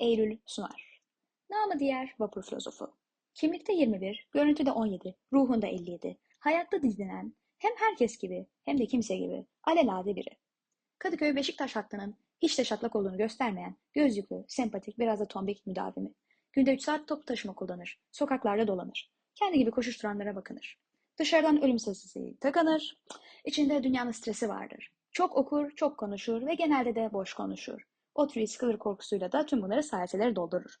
Eylül Sunar. Namı diğer vapur filozofu. Kimlikte 21, görüntüde 17, ruhunda 57. Hayatta dizlenen, hem herkes gibi hem de kimse gibi alelade biri. Kadıköy Beşiktaş hattının hiç de şatlak olduğunu göstermeyen, gözlüklü, sempatik, biraz da tombik müdavimi. Günde 3 saat top taşıma kullanır, sokaklarda dolanır. Kendi gibi koşuşturanlara bakınır. Dışarıdan ölüm sesi tıkanır, içinde dünyanın stresi vardır. Çok okur, çok konuşur ve genelde de boş konuşur. Oturuyor sıkılır korkusuyla da tüm bunları sayeseleri doldurur.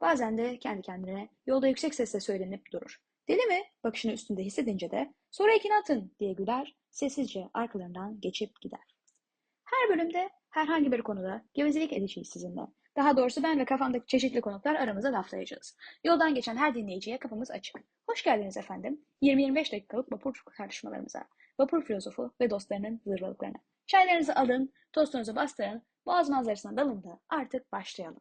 Bazen de kendi kendine yolda yüksek sesle söylenip durur. Deli mi? Bakışını üstünde hissedince de sonra ikini atın diye güler, sessizce arkalarından geçip gider. Her bölümde herhangi bir konuda gevezelik edeceğiz sizinle. Daha doğrusu ben ve kafamdaki çeşitli konuklar aramıza laflayacağız. Yoldan geçen her dinleyiciye kapımız açık. Hoş geldiniz efendim. 20-25 dakikalık vapur tartışmalarımıza, vapur filozofu ve dostlarının zırvalıklarına. Çaylarınızı alın, tostunuzu bastırın, boğaz manzarasına dalın da artık başlayalım.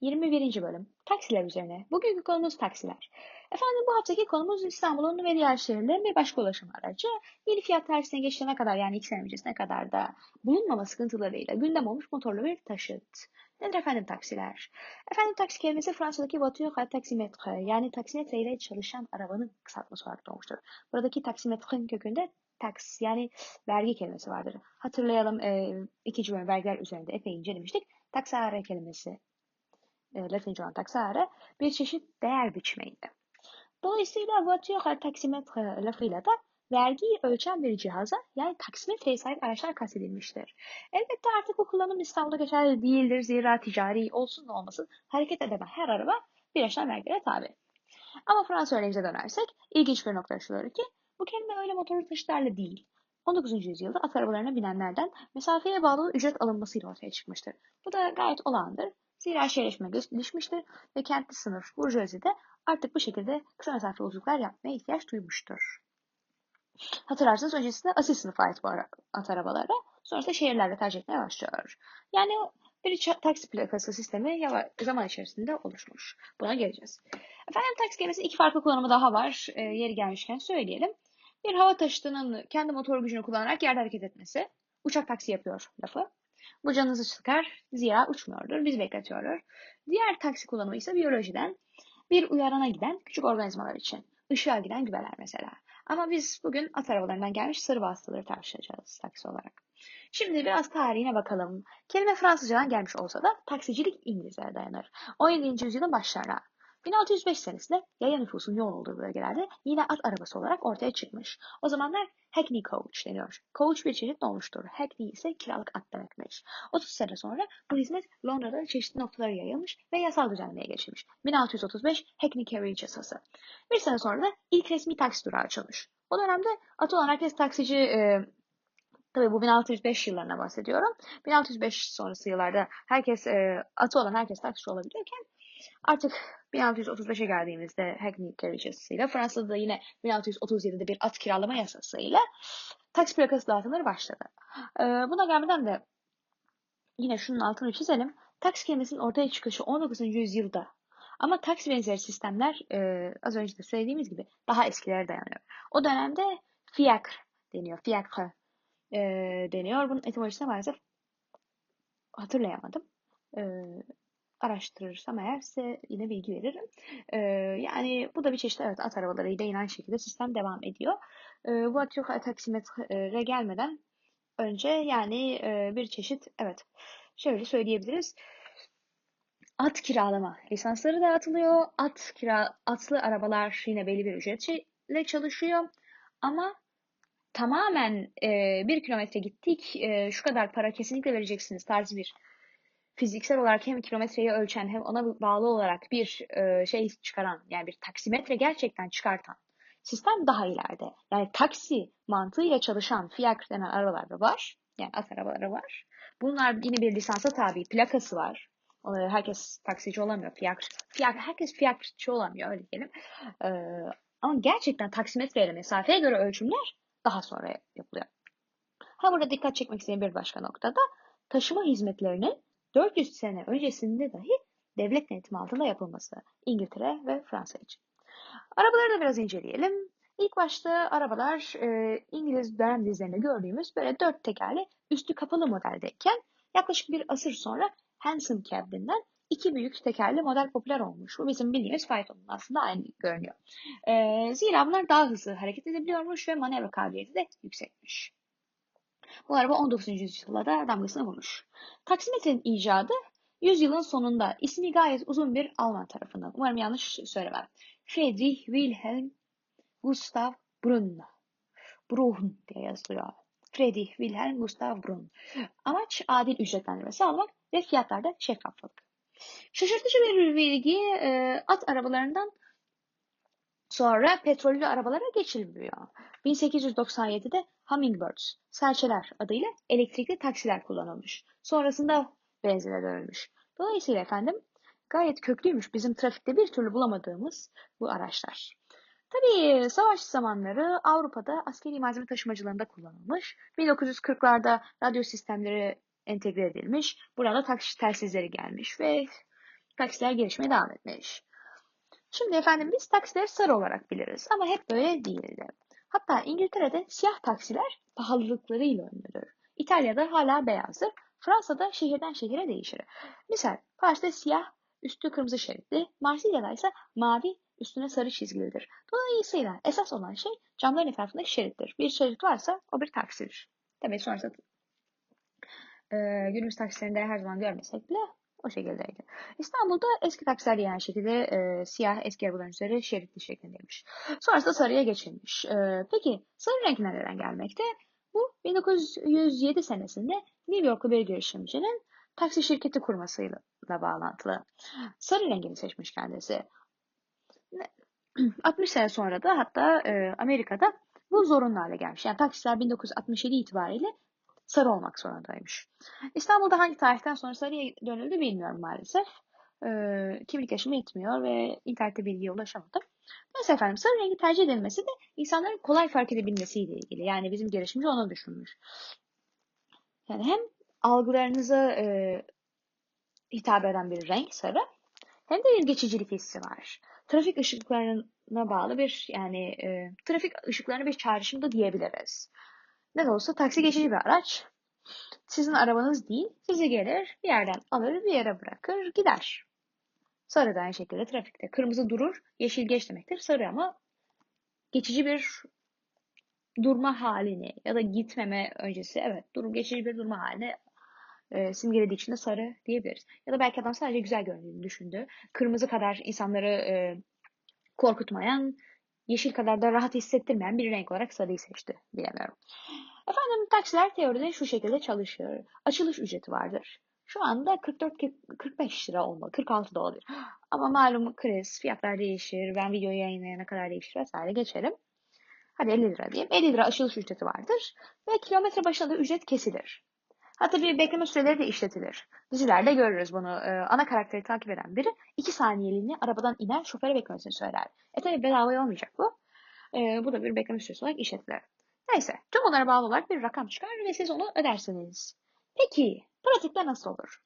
Yirmi birinci bölüm. Taksiler üzerine. Bugünkü konumuz taksiler. Efendim bu haftaki konumuz İstanbul'un ve diğer şehirlerin bir başka ulaşım aracı. Yeni fiyat tarihine geçene kadar yani iki sene öncesine kadar da bulunmama sıkıntılarıyla gündem olmuş motorlu bir taşıt. Nedir efendim taksiler? Efendim taksi kelimesi Fransa'daki voiture à taximetre yani taksimetre ile çalışan arabanın kısaltması olarak doğmuştur. Buradaki taksimetrenin kökünde tax yani vergi kelimesi vardır. Hatırlayalım e, ikinci bölüm vergiler üzerinde epey incelemiştik. Taksare kelimesi e, Latince olan taksare bir çeşit değer biçimiydi. Dolayısıyla voiture taksimetre lafıyla da vergiyi ölçen bir cihaza yani taksimetreye sahip araçlar kastedilmiştir. Elbette artık bu kullanım İstanbul'da geçerli değildir. Zira ticari olsun da olmasın hareket eden her araba bir yaşam vergilere tabi. Ama Fransa örneğimize dönersek ilginç bir nokta şudur ki bu kelime öyle motorlu taşıtlarla değil. 19. yüzyılda at arabalarına binenlerden mesafeye bağlı ücret alınmasıyla ortaya çıkmıştır. Bu da gayet olağandır. Zira şehirleşme gelişmiştir ve kentli sınıf burjuvazi de artık bu şekilde kısa mesafe yolculuklar yapmaya ihtiyaç duymuştur. Hatırlarsanız öncesinde asil sınıfa ait bu at arabaları, sonrasında şehirlerde tercih etmeye başlıyor. Yani bir taksi plakası sistemi zaman içerisinde oluşmuş. Buna geleceğiz. Efendim taksi kelimesinin iki farklı kullanımı daha var. E, yeri gelmişken söyleyelim. Bir hava taşıtının kendi motor gücünü kullanarak yerde hareket etmesi. Uçak taksi yapıyor lafı. Bu canınızı sıkar, zira uçmuyordur, biz bekletiyordur. Diğer taksi kullanımı ise biyolojiden bir uyarana giden küçük organizmalar için. Işığa giden güveler mesela. Ama biz bugün at arabalarından gelmiş sırf hastaları tartışacağız taksi olarak. Şimdi biraz tarihine bakalım. Kelime Fransızcadan gelmiş olsa da taksicilik İngilizlere dayanır. 17. yüzyılın başlarına 1605 senesinde yaya nüfusun yoğun olduğu bölgelerde yine at arabası olarak ortaya çıkmış. O zamanlar Hackney Coach deniyor. Coach bir çeşit olmuştur. Hackney ise kiralık at demekmiş. 30 sene sonra bu hizmet Londra'da çeşitli noktalara yayılmış ve yasal düzenlemeye geçilmiş. 1635 Hackney Carriage yasası. Bir sene sonra da ilk resmi taksi durağı açılmış. O dönemde at olan herkes taksici e, Tabii bu 1605 yıllarına bahsediyorum. 1605 sonrası yıllarda herkes e, atı olan herkes taksici olabiliyorken Artık 1635'e geldiğimizde Hackney Carriage yasasıyla Fransa'da da yine 1637'de bir at kiralama yasasıyla taksi plakası dağıtımları başladı. Ee, buna gelmeden de yine şunun altını çizelim. Taksi kelimesinin ortaya çıkışı 19. yüzyılda ama taksi benzeri sistemler e, az önce de söylediğimiz gibi daha eskilere dayanıyor. O dönemde fiacre deniyor. Fiacre e, deniyor. Bunun etimolojisine maalesef hatırlayamadım. E, araştırırsam eğer size yine bilgi veririm. Ee, yani bu da bir çeşit evet at arabalarıyla yine aynı şekilde sistem devam ediyor. Ee, bu atıyor taksimetre gelmeden önce yani e, bir çeşit evet şöyle söyleyebiliriz. At kiralama lisansları dağıtılıyor. At kira atlı arabalar yine belli bir ücretle çalışıyor. Ama tamamen e, bir kilometre gittik e, şu kadar para kesinlikle vereceksiniz tarzı bir fiziksel olarak hem kilometreyi ölçen hem ona bağlı olarak bir e, şey çıkaran yani bir taksimetre gerçekten çıkartan sistem daha ileride. Yani taksi mantığıyla çalışan Fiat denen arabalar da var. Yani at arabaları var. Bunlar yine bir lisansa tabi. Plakası var. Herkes taksici olamıyor. Fiyat, fiyat, herkes fiyatçı olamıyor öyle diyelim. Ee, ama gerçekten taksimetreyle mesafeye göre ölçümler daha sonra yapılıyor. Ha burada dikkat çekmek istediğim bir başka noktada taşıma hizmetlerinin 400 sene öncesinde dahi devlet denetimi altında yapılması İngiltere ve Fransa için. Arabaları da biraz inceleyelim. İlk başta arabalar e, İngiliz dönem dizilerinde gördüğümüz böyle dört tekerli üstü kapalı modeldeyken yaklaşık bir asır sonra Hansom Cab'den iki büyük tekerli model popüler olmuş. Bu bizim bildiğimiz faytonun aslında aynı görünüyor. E, zira bunlar daha hızlı hareket edebiliyormuş ve manevra kabiliyeti de yüksekmiş. Bu araba 19. yüzyılda da damgasını vurmuş. Taksimetrenin icadı yüzyılın sonunda ismi gayet uzun bir Alman tarafından. Umarım yanlış söylemem. Friedrich Wilhelm Gustav Brunn. Brunn diye yazılıyor. Friedrich Wilhelm Gustav Brunn. Amaç adil ücretlendirme sağlamak ve fiyatlarda şeffaflık. Şaşırtıcı bir bilgi e, at arabalarından sonra petrollü arabalara geçilmiyor. 1897'de Hummingbirds, serçeler adıyla elektrikli taksiler kullanılmış. Sonrasında benzine dönülmüş. Dolayısıyla efendim gayet köklüymüş bizim trafikte bir türlü bulamadığımız bu araçlar. Tabii savaş zamanları Avrupa'da askeri malzeme taşımacılığında kullanılmış. 1940'larda radyo sistemleri entegre edilmiş. Burada taksi telsizleri gelmiş ve taksiler gelişmeye devam etmiş. Şimdi efendim biz taksileri sarı olarak biliriz ama hep böyle değildi. Hatta İngiltere'de siyah taksiler pahalılıklarıyla ünlüdür. İtalya'da hala beyazdır. Fransa'da şehirden şehire değişir. Misal Paris'te siyah, üstü kırmızı şeritli, Marsilya'da ise mavi, üstüne sarı çizgilidir. Dolayısıyla esas olan şey camların etrafındaki şerittir. Bir şerit varsa o bir taksidir. Tabii sonrasında e, günümüz taksilerinde her zaman görmesek bile o şekildeydi. İstanbul'da eski taksiler yani şekilde e, siyah eski arabaların üzeri şeritli şeklindeymiş. Sonrasında sarıya geçilmiş. E, peki sarı renk nereden gelmekte? Bu 1907 senesinde New Yorklu bir girişimcinin taksi şirketi kurmasıyla bağlantılı. Sarı rengini seçmiş kendisi. 60 sene sonra da hatta e, Amerika'da bu zorunlu hale gelmiş. Yani taksiler 1967 itibariyle sarı olmak zorundaymış. İstanbul'da hangi tarihten sonra sarıya dönüldü bilmiyorum maalesef. E, kimlik yaşım yetmiyor ve internette bilgiye ulaşamadım. Neyse efendim sarı rengi tercih edilmesi de insanların kolay fark edebilmesiyle ilgili. Yani bizim girişimci onu düşünmüş. Yani hem algılarınıza e, hitap eden bir renk sarı hem de bir geçicilik hissi var. Trafik ışıklarına bağlı bir yani e, trafik ışıklarına bir çağrışım da diyebiliriz. Ne de olsa taksi geçici bir araç. Sizin arabanız değil, sizi gelir, bir yerden alır, bir yere bırakır, gider. Sarı da aynı şekilde trafikte. Kırmızı durur, yeşil geç demektir. Sarı ama geçici bir durma halini ya da gitmeme öncesi evet durum geçici bir durma halini e, simgelediği için de sarı diyebiliriz. Ya da belki adam sadece güzel göründüğünü düşündü. Kırmızı kadar insanları e, korkutmayan, yeşil kadar da rahat hissettirmeyen bir renk olarak sarıyı seçti. Bilemiyorum. Efendim taksiler teoride şu şekilde çalışıyor. Açılış ücreti vardır. Şu anda 44-45 lira olmalı. 46 da olabilir. Ama malum kriz, fiyatlar değişir. Ben videoyu yayınlayana kadar değişir vesaire geçelim. Hadi 50 lira diyeyim. 50 lira açılış ücreti vardır. Ve kilometre başına da ücret kesilir. Hatta bir bekleme süreleri de işletilir. Dizilerde görürüz bunu. Ee, ana karakteri takip eden biri 2 saniyeliğine arabadan iner şoföre beklemesini söyler. E tabi bedava olmayacak bu. Ee, bu da bir bekleme süresi olarak işletilir. Neyse tüm onlara bağlı olarak bir rakam çıkar ve siz onu ödersiniz. Peki pratikte nasıl olur?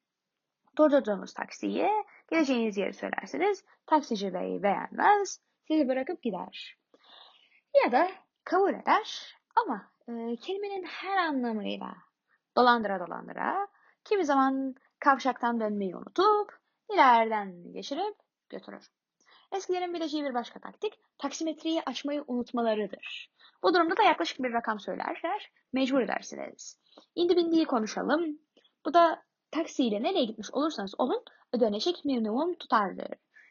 Durdurduğunuz taksiye geleceğiniz yeri söylersiniz. Taksici bey beğenmez. Sizi bırakıp gider. Ya da kabul eder ama e, kelimenin her anlamıyla dolandıra dolandıra kimi zaman kavşaktan dönmeyi unutup ileriden geçirip götürür. Eskilerin bileceği bir başka taktik taksimetreyi açmayı unutmalarıdır. Bu durumda da yaklaşık bir rakam söylerler, mecbur edersiniz. İndi bindiği konuşalım. Bu da taksiyle nereye gitmiş olursanız olun ödenecek minimum tutardır.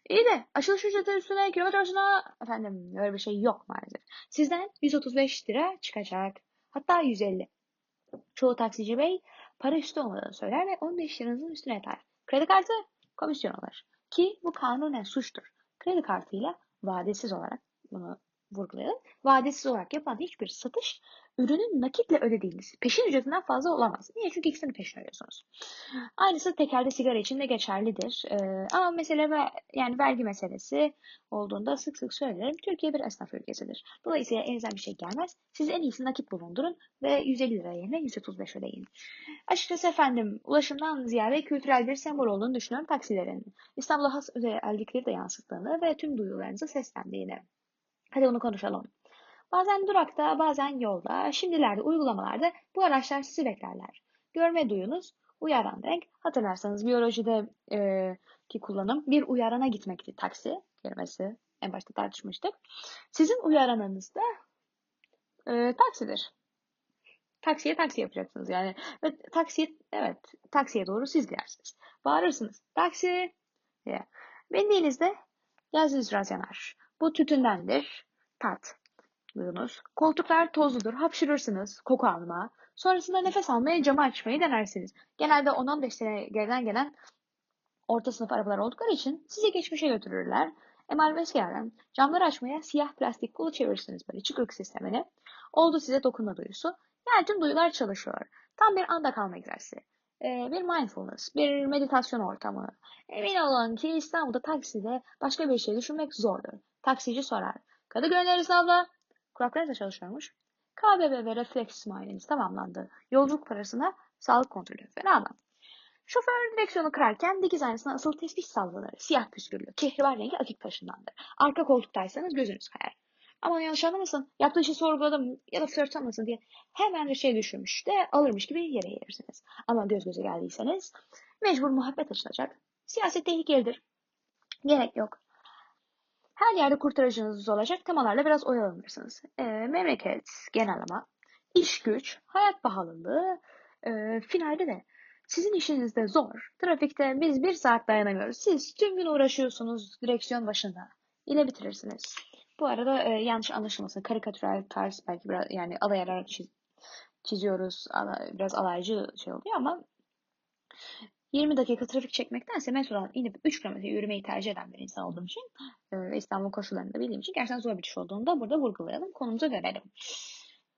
İyi de açılış ücreti üstüne kilometre başına efendim öyle bir şey yok maalesef. Sizden 135 lira çıkacak. Hatta 150. Çoğu taksici bey para üstü olmadığını söyler ve 15 liranızın üstüne yeter. Kredi kartı komisyon alır. Ki bu kanunen suçtur. Kredi kartıyla vadesiz olarak bunu vurgulayalım. Vadesiz olarak yapılan hiçbir satış ürünün nakitle ödediğiniz peşin ücretinden fazla olamaz. Niye? Çünkü ikisini peşin ödüyorsunuz. Aynısı tekerde sigara için de geçerlidir. Ee, ama mesele ve yani vergi meselesi olduğunda sık sık söylerim. Türkiye bir esnaf ülkesidir. Dolayısıyla elinizden bir şey gelmez. Siz en iyisi nakit bulundurun ve 150 lira yerine 135 ödeyin. Açıkçası efendim ulaşımdan ziyade kültürel bir sembol olduğunu düşünüyorum taksilerin. İstanbul'a has özellikleri de yansıttığını ve tüm duyularınızı seslendiğini. Hadi bunu konuşalım. Bazen durakta, bazen yolda, şimdilerde uygulamalarda bu araçlar sizi beklerler. Görme duyunuz uyaran renk. Hatırlarsanız biyolojide e, ki kullanım bir uyarana gitmekti taksi kelimesi. En başta tartışmıştık. Sizin uyaranınız da e, taksidir. Taksiye taksi yapacaksınız yani. Ve taksiye, evet, taksiye doğru siz gidersiniz. Bağırırsınız. Taksi diye. Bindiğinizde yazınız biraz yanar. Bu tütündendir. Tat duyunuz. Koltuklar tozludur. Hapşırırsınız koku alma. Sonrasında nefes almaya camı açmayı denersiniz. Genelde 10-15 sene geriden gelen orta sınıf arabalar oldukları için sizi geçmişe götürürler. Emel Vesker'den camları açmaya siyah plastik kolu çevirirsiniz böyle çıkık sistemini. Oldu size dokunma duyusu. Yani tüm duyular çalışıyor. Tam bir anda kalma egzersizi. Ee, bir mindfulness, bir meditasyon ortamı. Emin olun ki İstanbul'da takside başka bir şey düşünmek zordur. Taksici sorar. Kadıköy neresi abla? Kulaklarınız da çalışıyormuş. KBB ve refleks muayeneniz tamamlandı. Yolculuk parasına sağlık kontrolü. Fena. Şoför direksiyonu kırarken dikiz aynasına asıl tesbih salvaları siyah püsküllü, kehribar rengi akik taşındandır. Arka koltuktaysanız gözünüz kayar. Aman yanlış anlamasın, yaptığı işi sorguladım ya da flört sanmasın diye hemen şey düşürmüş de alırmış gibi yere yersiniz. Ama göz göze geldiyseniz mecbur muhabbet açılacak. Siyaset tehlikelidir. Gerek yok. Her yerde kurtarıcınız olacak temalarla biraz oyalanırsınız. E, memleket, genel ama, iş güç, hayat pahalılığı, e, finalde de sizin işiniz de zor. Trafikte biz bir saat dayanamıyoruz. Siz tüm gün uğraşıyorsunuz direksiyon başında. Yine bitirirsiniz. Bu arada e, yanlış anlaşılmasın. Karikatürel tarz belki biraz yani alayarak çiz, çiziyoruz. Ala, biraz alaycı şey oluyor ama 20 dakika trafik çekmektense metrodan inip 3 kilometre yürümeyi tercih eden bir insan olduğum için e, ve İstanbul koşullarını da bildiğim için gerçekten zor bir iş olduğunu da burada vurgulayalım. Konumuza dönelim.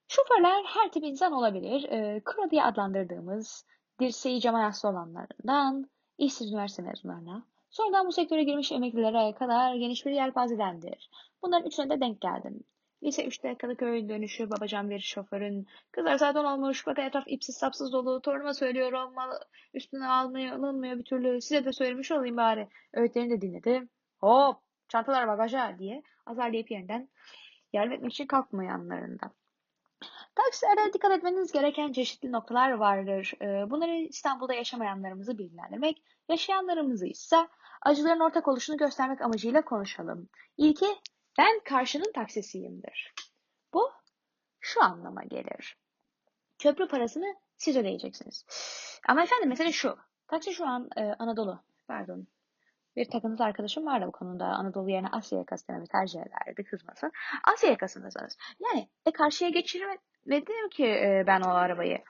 Şoförler her tip insan olabilir. E, Kro diye adlandırdığımız dirseği cama yassı olanlardan işsiz üniversite mezunlarına, sonradan bu sektöre girmiş emeklilere kadar geniş bir yelpazedendir. Bunların üçüne de denk geldim. Lise 3'te Kadıköy dönüşü babacan bir şoförün kızlar zaten olmuş bakın etraf ipsiz sapsız dolu torunuma söylüyorum mal üstüne almıyor alınmıyor bir türlü size de söylemiş olayım bari öğütlerini de dinledi hop çantalar bagaja diye azarlayıp yerinden yardım etmek için kalkmayanlarında. Taksilerde dikkat etmeniz gereken çeşitli noktalar vardır. Ee, bunları İstanbul'da yaşamayanlarımızı bilgilendirmek, yaşayanlarımızı ise acıların ortak oluşunu göstermek amacıyla konuşalım. İlki ben karşının taksisiyimdir. Bu şu anlama gelir. Köprü parasını siz ödeyeceksiniz. Ama efendim mesele şu. Taksi şu an e, Anadolu. Pardon. Bir takıntılı arkadaşım vardı bu konuda. Anadolu yerine Asya yakası dememi tercih ederdi. Kızmasın. Asya yakasındasınız. Yani e, karşıya geçirmedim ki e, ben o arabayı.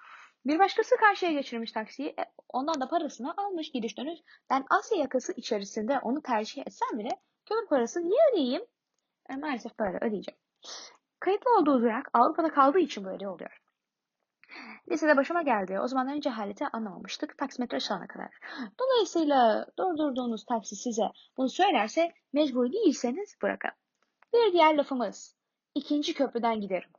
Bir başkası karşıya geçirmiş taksiyi. E, ondan da parasını almış gidiş dönüş. Ben Asya yakası içerisinde onu tercih etsem bile köprü parasını niye ödeyeyim? E, maalesef böyle ödeyeceğim. Kayıtlı olduğu durak Avrupa'da kaldığı için böyle oluyor. Lisede başıma geldi. O zamanların cehaleti anlamamıştık. Taksimetre çalana kadar. Dolayısıyla durdurduğunuz taksi size bunu söylerse mecbur değilseniz bırakın. Bir diğer lafımız. ikinci köprüden giderim.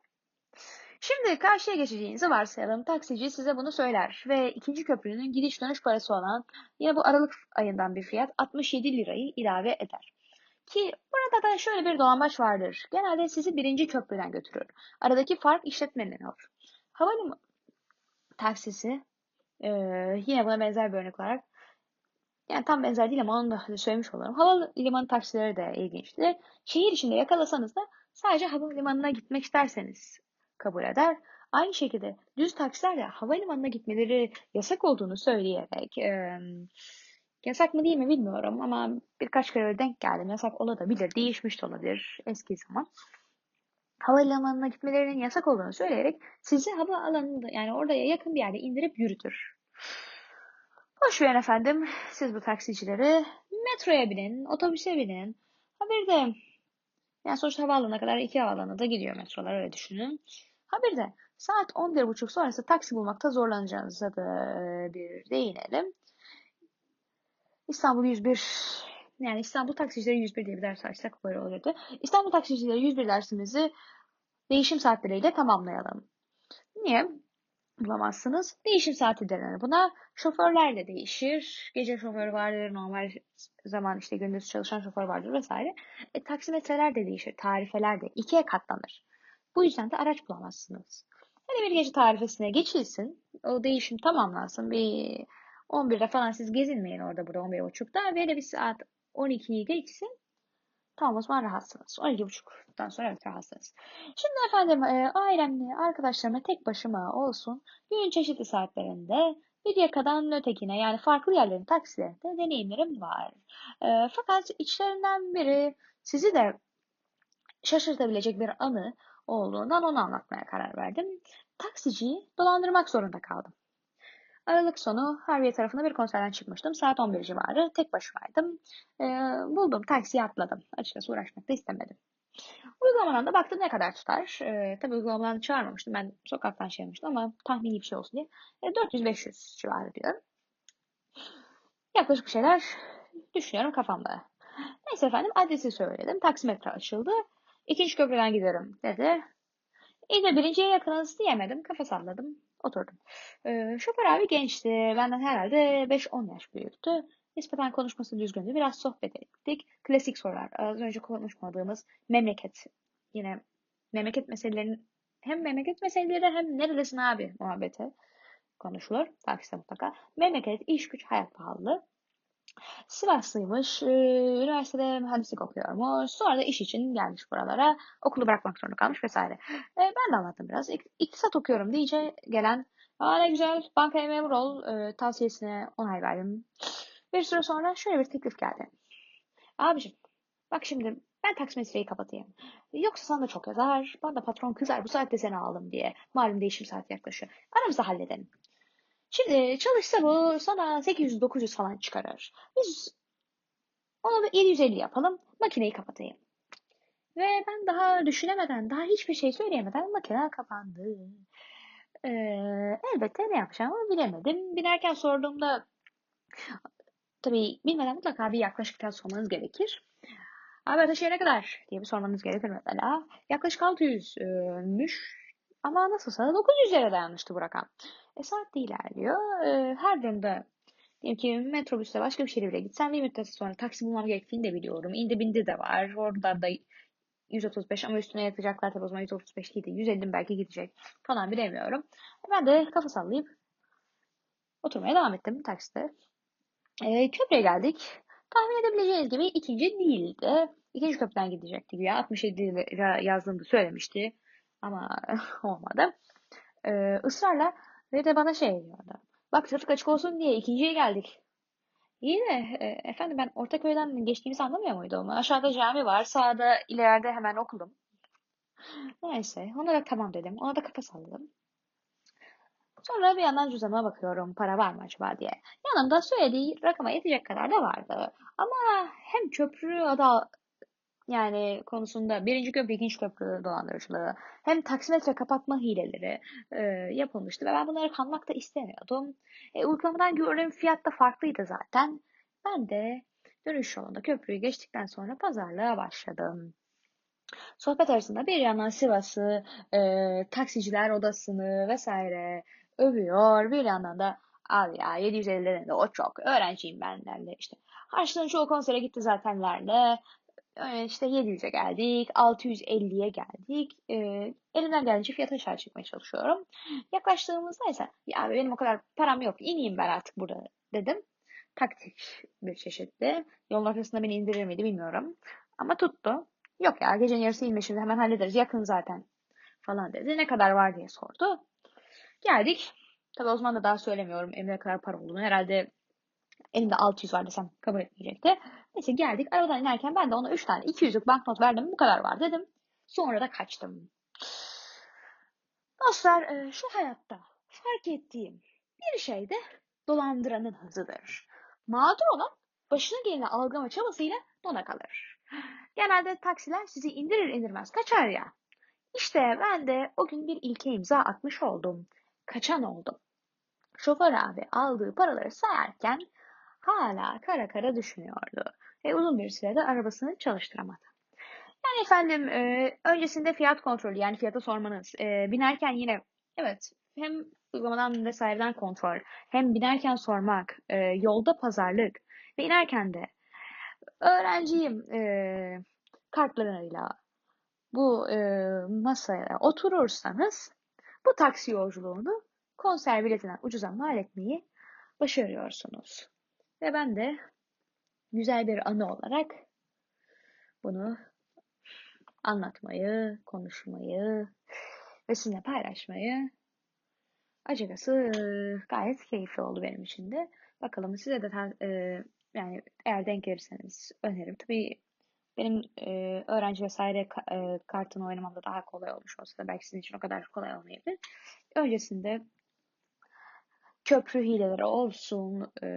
Şimdi karşıya geçeceğinizi varsayalım. Taksici size bunu söyler ve ikinci köprünün gidiş dönüş parası olan yine bu Aralık ayından bir fiyat 67 lirayı ilave eder. Ki burada da şöyle bir dolambaç vardır. Genelde sizi birinci köprüden götürür. Aradaki fark işletmenin olur. Havalimanı taksisi e, yine buna benzer bir örnek olarak yani tam benzer değil ama onu da söylemiş olurum. Havalimanı taksileri de ilginçtir. Şehir içinde yakalasanız da sadece havalimanına gitmek isterseniz kabul eder. Aynı şekilde düz taksiler de havalimanına gitmeleri yasak olduğunu söyleyerek e, Yasak mı değil mi bilmiyorum ama birkaç kere denk geldim. Yasak olabilir, değişmiş de olabilir eski zaman. Havalimanına gitmelerinin yasak olduğunu söyleyerek sizi hava alanında yani orada yakın bir yerde indirip yürütür. Boş verin efendim siz bu taksicileri metroya binin, otobüse binin. Ha bir de yani sonuçta havaalanına kadar iki havaalanına da gidiyor metrolar öyle düşünün. Ha bir de Saat 11.30 sonrası taksi bulmakta zorlanacağınıza da bir değinelim. İstanbul 101 yani İstanbul taksicileri 101 diye bir ders açsak böyle olurdu. İstanbul taksicileri 101 dersimizi değişim saatleriyle tamamlayalım. Niye? bulamazsınız. Değişim saati denir buna. Şoförler de değişir. Gece şoförü vardır, normal zaman işte gündüz çalışan şoför vardır vesaire. E, taksimetreler de değişir, tarifeler de ikiye katlanır. Bu yüzden de araç bulamazsınız. Hani bir gece tarifesine geçilsin, o değişim tamamlansın. Bir 11'de falan siz gezinmeyin orada burada 11.30'da. Böyle bir saat 12'yi geçsin. Tamam o zaman rahatsınız. 12.30'dan sonra evet rahatsınız. Şimdi efendim e, ailemle, arkadaşlarımla tek başıma olsun. Gün çeşitli saatlerinde bir yakadan ötekine yani farklı yerlerin taksilerinde deneyimlerim var. E, fakat içlerinden biri sizi de şaşırtabilecek bir anı olduğundan onu anlatmaya karar verdim. Taksiciyi dolandırmak zorunda kaldım. Aralık sonu Harbiye tarafında bir konserden çıkmıştım. Saat 11 civarı. Tek başımaydım. E, buldum taksiye atladım. Açıkçası uğraşmak da istemedim. Uygulamadan da baktım ne kadar tutar. E, tabii uygulamadan çağırmamıştım. Ben sokaktan şey yapmıştım ama tahmini bir şey olsun diye. E, 400-500 civarı diyorum. Yaklaşık bir şeyler düşünüyorum kafamda. Neyse efendim adresi söyledim. Taksimetre açıldı. İkinci köprüden giderim dedi. İyi de birinciye yakınız diyemedim. Kafa salladım. Oturdum. Ee, şoför abi gençti. Benden herhalde 5-10 yaş büyüktü. Nispeten konuşması düzgündü. Biraz sohbet ettik. Klasik sorular. Az önce konuşmadığımız memleket. Yine memleket meselelerinin hem memleket meseleleri hem neredesin abi muhabbeti konuşulur. Takside mutlaka. Memleket, iş güç, hayat pahalılığı. Sivaslıymış. üniversitede mühendislik okuyormuş. Sonra da iş için gelmiş buralara. Okulu bırakmak zorunda kalmış vesaire. E, ben de anlattım biraz. İk, iktisat okuyorum diyece gelen Aa ne güzel bankaya memur ol e, tavsiyesine onay verdim. Bir süre sonra şöyle bir teklif geldi. Abicim bak şimdi ben taksimetreyi kapatayım. Yoksa sana da çok yazar. Bana da patron kızar bu saatte seni aldım diye. Malum değişim saati yaklaşıyor. Aramızda halledelim. Şimdi çalışsa bu sana 800-900 falan çıkarır. Biz onu 750 yapalım. Makineyi kapatayım. Ve ben daha düşünemeden, daha hiçbir şey söyleyemeden makine kapandı. Ee, elbette ne yapacağımı bilemedim. Binerken sorduğumda tabii bilmeden mutlaka bir yaklaşık fiyat sormanız gerekir. Abi Ataşehir'e ne kadar diye bir sormanız gerekir mesela. Yaklaşık 600'müş. Ama nasılsa 900 lira dayanmıştı bu rakam. E saat de ilerliyor. E, her durumda diyelim ki metrobüste başka bir şehre bile gitsem bir müddet sonra taksi bulmam gerektiğini de biliyorum. İndi bindi de var. Orada da 135 ama üstüne yatacaklar tabii o zaman 135 değil de 150 belki gidecek falan bilemiyorum. Ben de kafa sallayıp oturmaya devam ettim takside. E, köprüye geldik. Tahmin edebileceğiniz gibi ikinci değildi. İkinci köprüden gidecekti güya. 67 lira yazdığını söylemişti. Ama olmadı. E, ısrarla ve de bana şey diyordu. Bak trafik açık olsun diye ikinciye geldik. İyi de e, efendim ben Ortaköy'den geçtiğimizi anlamıyor muydum? Aşağıda cami var. Sağda ileride hemen okulum. Neyse ona da tamam dedim. Ona da kafa salladım. Sonra bir yandan cüzdanıma bakıyorum. Para var mı acaba diye. Yanımda söylediği rakama yetecek kadar da vardı. Ama hem köprü adı yani konusunda birinci köprü, ikinci köprü dolandırıcılığı hem taksimetre kapatma hileleri e, yapılmıştı ve ben bunları kanmak da istemiyordum. E, uygulamadan gördüğüm fiyat da farklıydı zaten. Ben de dönüş yolunda köprüyü geçtikten sonra pazarlığa başladım. Sohbet arasında bir yandan Sivas'ı, e, taksiciler odasını vesaire övüyor. Bir yandan da abi ya 750 de o çok öğrenciyim ben derler işte. Harçlığın çoğu konsere gitti zatenlerle işte 700'e geldik, 650'ye geldik. E, elimden geldiğince fiyat aşağı çıkmaya çalışıyorum. Yaklaştığımızda ise ya benim o kadar param yok, ineyim ben artık burada dedim. Taktik bir çeşitli. Yolun ortasında beni indirir miydi bilmiyorum. Ama tuttu. Yok ya gecenin yarısı inme şimdi hemen hallederiz yakın zaten falan dedi. Ne kadar var diye sordu. Geldik. Tabii o zaman da daha söylemiyorum emre kadar para olduğunu. Herhalde Elimde 600 var desem kabul etmeyecekti. Neyse geldik. Arabadan inerken ben de ona 3 tane 200'lük banknot verdim. Bu kadar var dedim. Sonra da kaçtım. Dostlar e, şu hayatta fark ettiğim bir şey de dolandıranın hızıdır. Mağdur olan başına geleni algılama çabasıyla dona kalır. Genelde taksiler sizi indirir indirmez kaçar ya. İşte ben de o gün bir ilke imza atmış oldum. Kaçan oldum. Şoför abi aldığı paraları sayarken hala kara kara düşünüyordu. Ve uzun bir sürede arabasını çalıştıramadı. Yani efendim e, öncesinde fiyat kontrolü yani fiyata sormanız. E, binerken yine evet hem uygulamadan vesaireden kontrol hem binerken sormak, e, yolda pazarlık ve inerken de öğrenciyim e, kartlarıyla bu e, masaya oturursanız bu taksi yolculuğunu konser biletinden ucuza mal etmeyi başarıyorsunuz. Ve ben de güzel bir anı olarak bunu anlatmayı, konuşmayı ve sizinle paylaşmayı açıkçası gayet keyifli oldu benim için de. Bakalım size de e, yani eğer denk gelirseniz öneririm. Tabii benim e, öğrenci vesaire ka- e, kartını oynamamda daha kolay olmuş olsa da belki sizin için o kadar kolay olmayabilir. Öncesinde köprü hileleri olsun, e,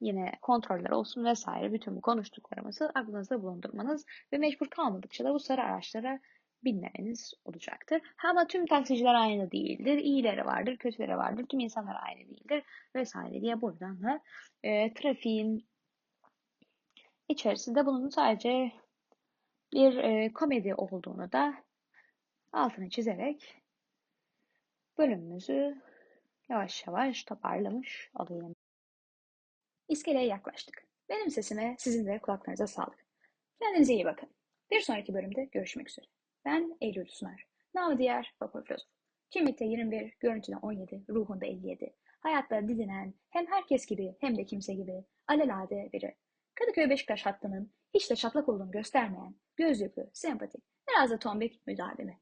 yine kontroller olsun vesaire bütün bu konuştuklarımızı aklınızda bulundurmanız ve mecbur kalmadıkça da bu sarı araçlara binmeniz olacaktır. Ama tüm taksiciler aynı değildir. İyileri vardır, kötüleri vardır. Tüm insanlar aynı değildir vesaire diye buradan da e, trafiğin içerisinde bunun sadece bir e, komedi olduğunu da altını çizerek bölümümüzü yavaş yavaş toparlamış olayım. İskeleye yaklaştık. Benim sesime sizin de kulaklarınıza sağlık. Kendinize iyi bakın. Bir sonraki bölümde görüşmek üzere. Ben Eylül Sunar. Namı diğer Vapur Filozof. Kimlikte 21, görüntüde 17, ruhunda 57. Hayatta didinen hem herkes gibi hem de kimse gibi alelade biri. Kadıköy Beşiktaş hattının hiç de çatlak olduğunu göstermeyen, gözlüklü, sempatik, biraz da tombik müdavimi.